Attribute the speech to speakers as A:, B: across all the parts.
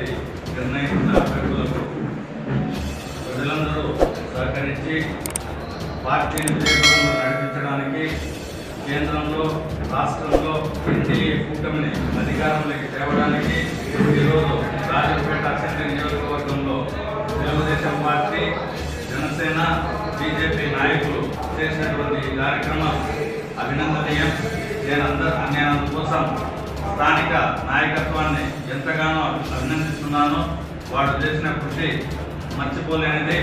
A: Party నిర్ణయించిన అభ్యర్థులకు ప్రజలందరూ సహకరించి పార్టీని విజయవంతంగా నడిపించడానికి కేంద్రంలో రాష్ట్రంలో ఎన్డీఏ కూటమిని అధికారంలోకి తేవడానికి ఈరోజు రాజపేట అసెంబ్లీ నియోజకవర్గంలో తెలుగుదేశం పార్టీ జనసేన బీజేపీ నాయకులు చేసినటువంటి కార్యక్రమం అభినందనీయం. నేనందరూ నేను అందుకోసం స్థానిక నాయకత్వాన్ని ఎంతగానో అభినందిస్తున్నాను వాడు చేసిన కృషి మర్చిపోలేనిది.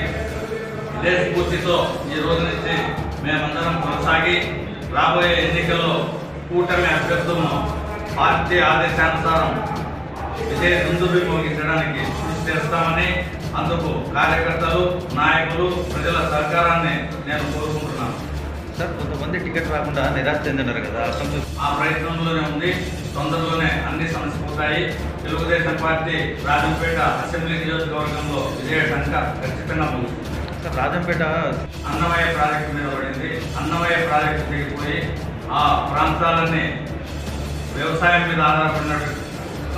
A: ఇదే స్ఫూర్తితో ఈ రోజు నుంచి మేమందరం కొనసాగి రాబోయే ఎన్నికల్లో కూటమి అభ్యర్థులను పార్టీ ఆదేశానుసారం విజయ దుందుబి మోగించడానికి కృషి చేస్తామని అందుకు కార్యకర్తలు నాయకులు ప్రజల సహకారాన్ని నేను కోరుకుంటున్నాను.
B: సార్ కొంతమంది టికెట్ రాకుండా నిరాశ చెందినారు కదా
A: ఆ ప్రయత్నంలోనే ఉంది. తొందరలోనే అన్ని సమసిపోతాయి తెలుగుదేశం పార్టీ రాజంపేట అసెంబ్లీ నియోజకవర్గంలో విజయ సంఖ్య ఖచ్చితంగా
B: సార్ రాజంపేట
A: అన్నమయ్య ప్రాజెక్టు మీద పడింది. అన్నమయ్య ప్రాజెక్టు దిగిపోయి ఆ ప్రాంతాలన్నీ వ్యవసాయం మీద ఆధారపడిన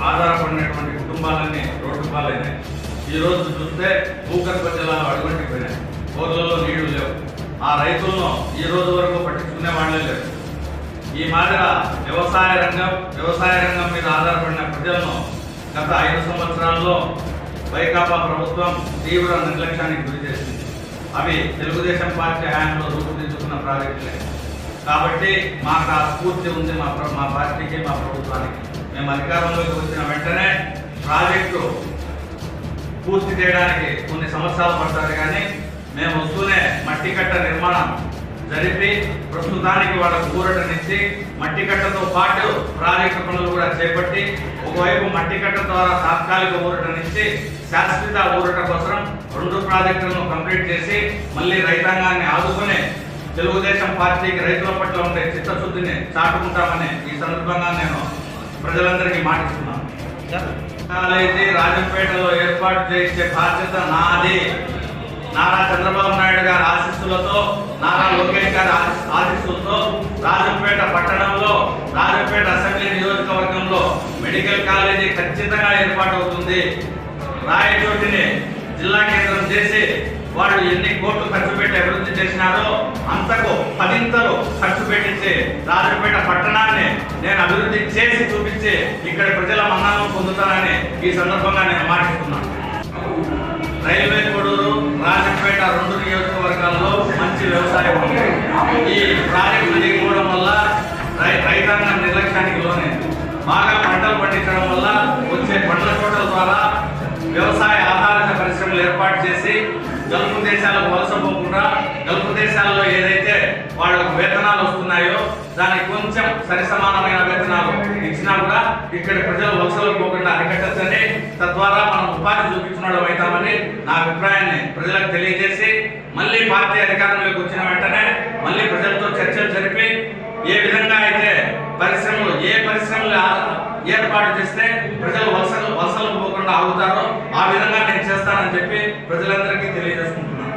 A: ఆధారపడినటువంటి కుటుంబాలన్నీ రోడ్డు పాలైనాయి. ఈ రోజు చూస్తే భూగర్భ జలాలు అడుగంటిపోయినాయి. బోర్లలో నీళ్ళు లేవు. ఆ రైతులను ఈ రోజు వరకు పట్టించుకునే వాళ్ళే లేరు. ఈ మాదిర వ్యవసాయ రంగం వ్యవసాయ రంగం మీద ఆధారపడిన ప్రజలను గత ఐదు సంవత్సరాల్లో వైకాపా ప్రభుత్వం తీవ్ర నిర్లక్ష్యానికి గురి చేసింది. అవి తెలుగుదేశం పార్టీ హయాంలో రూపుదిద్దుకున్న ప్రాజెక్టులే. కాబట్టి మాకు ఆ స్ఫూర్తి ఉంది మా మా పార్టీకి మా ప్రభుత్వానికి. మేము అధికారంలోకి వచ్చిన వెంటనే ప్రాజెక్టు పూర్తి చేయడానికి కొన్ని సంవత్సరాలు పడుతుంది కానీ మేము వస్తూనే మట్టి కట్ట నిర్మాణం జరిపి ప్రస్తుతానికి వాళ్ళకు ఊరటనిచ్చి మట్టి కట్టతో పాటు ప్రాజెక్టు పనులు కూడా చేపట్టి ఒకవైపు మట్టి కట్ట ద్వారా తాత్కాలిక ఊరటనిచ్చి శాశ్వత ఊరట కోసం రెండు ప్రాజెక్టులను కంప్లీట్ చేసి మళ్ళీ రైతాంగాన్ని ఆదుకుని తెలుగుదేశం పార్టీకి రైతుల పట్ల ఉండే చిత్తశుద్ధిని చాటుకుంటామని ఈ సందర్భంగా నేను ప్రజలందరికీ మాటిస్తున్నాను. రాజంపేటలో ఏర్పాటు చేసే బాధ్యత నాది. నారా చంద్రబాబు నాయుడు గారి ఆశీస్సులతో నారా లోకేష్ గారి ఆశీ- ఆశీస్సులతో రాజంపేట పట్టణంలో రాజంపేట అసెంబ్లీ నియోజకవర్గంలో మెడికల్ కాలేజీ ఖచ్చితంగా ఏర్పాటు అవుతుంది రాయచోటిని జిల్లా కేంద్రం చేసి వాళ్ళు ఎన్ని కోట్లు ఖర్చు పెట్టి అభివృద్ధి చేసినారో అంతకు పదింతలు ఖర్చు పెట్టించి రాజంపేట పట్టణాన్ని నేను అభివృద్ధి చేసి చూపించి ఇక్కడ ప్రజల మన్నాను పొందుతానని ఈ సందర్భంగా నేను మాటిస్తున్నాను. రైల్వే కొడూరు రాజంపేట రెండు నియోజకవర్గాల్లో మంచి వ్యవసాయం ఉంది. ఈ ప్రాజెక్టు చేయకపోవడం వల్ల రై రైతాంగం నిర్లక్ష్యానికి లోనైంది. బాగా పంటలు పండించడం వల్ల వచ్చే పండ్ల తోటల ద్వారా వ్యవసాయ ఆధారిత పరిశ్రమలు ఏర్పాటు చేసి గల్ఫ్ దేశాలకు వలస పోకుండా గల్ఫ్ దేశాల్లో ఏదైతే వాళ్ళకు వేతనాలు వస్తున్నాయో దానికి కొంచెం సరిసమానమైన వేతనాలు ఇచ్చినా కూడా ఇక్కడ ప్రజలు వలసలు పోకుండా అరికట్టచ్చని తద్వారా మనం ఉపాధి చూపించిన అవుతామని నా అభిప్రాయాన్ని ప్రజలకు తెలియజేసి మళ్ళీ పార్టీ అధికారంలోకి వచ్చిన వెంటనే మళ్ళీ ప్రజలతో చర్చలు జరిపి ఏ విధంగా అయితే పరిశ్రమలు ఏ పరిశ్రమలు ఏర్పాటు చేస్తే ప్రజలు వలసలు వలసలు పోకుండా ఆగుతారో ఆ విధంగా నేను చేస్తానని చెప్పి ప్రజలందరికీ తెలియజేసుకుంటున్నాను.